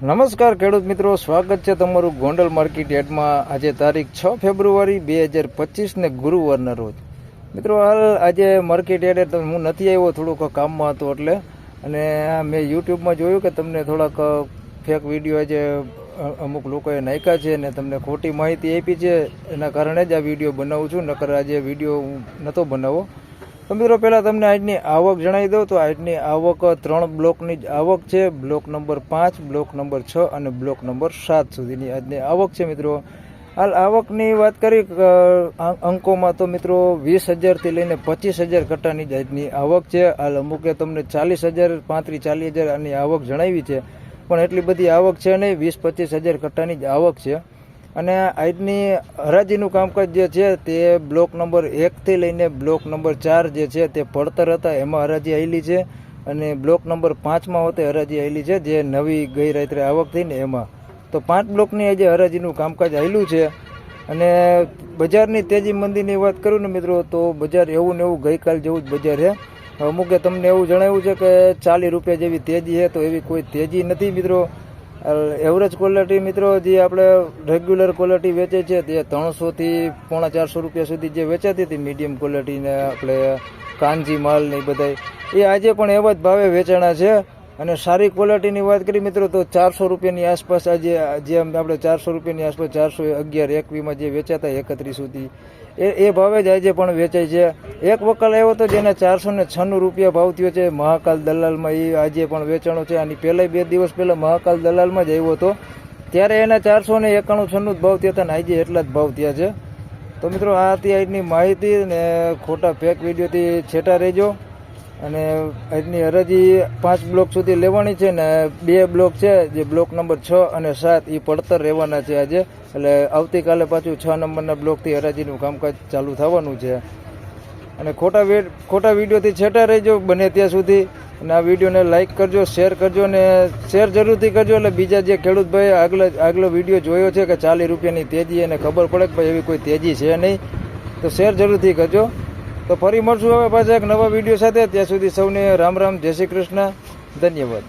નમસ્કાર ખેડૂત મિત્રો, સ્વાગત છે તમારું ગોંડલ માર્કેટ યાર્ડમાં. આજે તારીખ છ ફેબ્રુઆરી બે હજાર પચીસને ગુરુવારના રોજ. મિત્રો, હાલ આજે માર્કેટ યાર્ડે હું નથી આવ્યો, થોડુંક કામમાં હતો એટલે. અને મેં યુટ્યુબમાં જોયું કે તમને થોડાક ફેક વીડિયો આજે અમુક લોકોએ નાખ્યા છે અને તમને ખોટી માહિતી આપી છે. એના કારણે જ આ વીડિયો બનાવું છું, નકર આજે વીડિયો હું નહોતો બનાવો તો મિત્રો પહેલાં તમને આજની આવક જણાવી દઉં તો આજની આવક ત્રણ બ્લોકની જ આવક છે. બ્લોક નંબર પાંચ, બ્લોક નંબર છ અને બ્લોક નંબર સાત સુધીની આજની આવક છે મિત્રો. હાલ આવકની વાત કરી અંકોમાં તો મિત્રો વીસ હજારથી લઈને પચીસ હજાર કટ્ટાની જ આજની આવક છે. હાલ અમુકે તમને ચાલીસ હજાર, પાંત્રીસ, ચાલીસ હજાર આની આવક જણાવી છે. પણ એટલી બધી આવક છે નહીં, વીસ, પચીસ હજાર કટ્ટાની જ આવક છે. અને આજની હરાજીનું કામકાજ જે છે તે બ્લોક નંબર એકથી લઈને બ્લોક નંબર ચાર જે છે તે પડતર હતા. એમાં હરાજી આવેલી છે અને બ્લોક નંબર પાંચમાં હોતે હરાજી આવેલી છે જે નવી ગઈ રાત્રે આવક થઈને એમાં. તો પાંચ બ્લોકની આજે હરાજીનું કામકાજ આવેલું છે અને બજારની તેજી મંદીની વાત કરું ને મિત્રો, તો બજાર એવું ને એવું ગઈકાલ જેવું જ બજાર છે. અમુકે તમને એવું જણાવ્યું છે કે ચાલીસ રૂપિયા જેવી તેજી છે, તો એવી કોઈ તેજી નથી મિત્રો. એવરેજ ક્વોલિટી મિત્રો, જે આપણે રેગ્યુલર ક્વોલિટી વેચે છે, તે ત્રણસોથી પોણા ચારસો રૂપિયા સુધી જે વેચાતી હતી મીડિયમ ક્વોલિટીને આપણે કાનજી માલ ને એ બધા એ આજે પણ એવા જ ભાવે વેચાણા છે. અને સારી ક્વોલિટીની વાત કરી મિત્રો, તો ચારસો રૂપિયાની આસપાસ આજે જેમ આપણે ચારસો રૂપિયાની આસપાસ ચારસો અગિયાર એકવીમાં જે વેચાતા એકત્રીસ સુધી, એ એ ભાવે જ આજે પણ વેચાય છે. એક વકલ આવ્યો હતો જેને ચારસો ને છન્નું રૂપિયા ભાવ થયો છે. મહાકાલ દલાલમાં એ આજે પણ વેચાણો છે. આની પહેલાં બે દિવસ પહેલાં મહાકાલ દલાલમાં જ આવ્યો હતો. ત્યારે એના ચારસો ને એકાણું છન્નું જ ભાવ થયા હતા ને આજે એટલા જ ભાવ થયા છે. તો મિત્રો, આ હતી આજની માહિતી ને ખોટા ફેક વિડીયોથી છેટા રહેજો. અને આજની હરાજી પાંચ બ્લોક સુધી લેવાની છે ને બે બ્લોક છે, જે બ્લોક નંબર છ અને સાત એ પડતર રહેવાના છે આજે. એટલે આવતીકાલે પાછું છ નંબરના બ્લોકથી હરાજીનું કામકાજ ચાલુ થવાનું છે. અને ખોટા ખોટા વિડીયોથી છેટા રહેજો બને ત્યાં સુધી. અને આ વિડીયોને લાઇક કરજો શેર કરજો અને શેર જરૂરથી કરજો. એટલે બીજા જે ખેડૂત ભાઈ આગલો આગલો વીડિયો જોયો છે કે ચાલીસ રૂપિયાની તેજી એને ખબર પડે કે ભાઈ એવી કોઈ તેજી છે નહીં. તો શેર જરૂરથી કરજો. તો ફરી મળશું હવે પાછા એક નવા વીડિયો સાથે. ત્યાં સુધી સૌને રામ રામ, જય શ્રી કૃષ્ણ. ધન્યવાદ.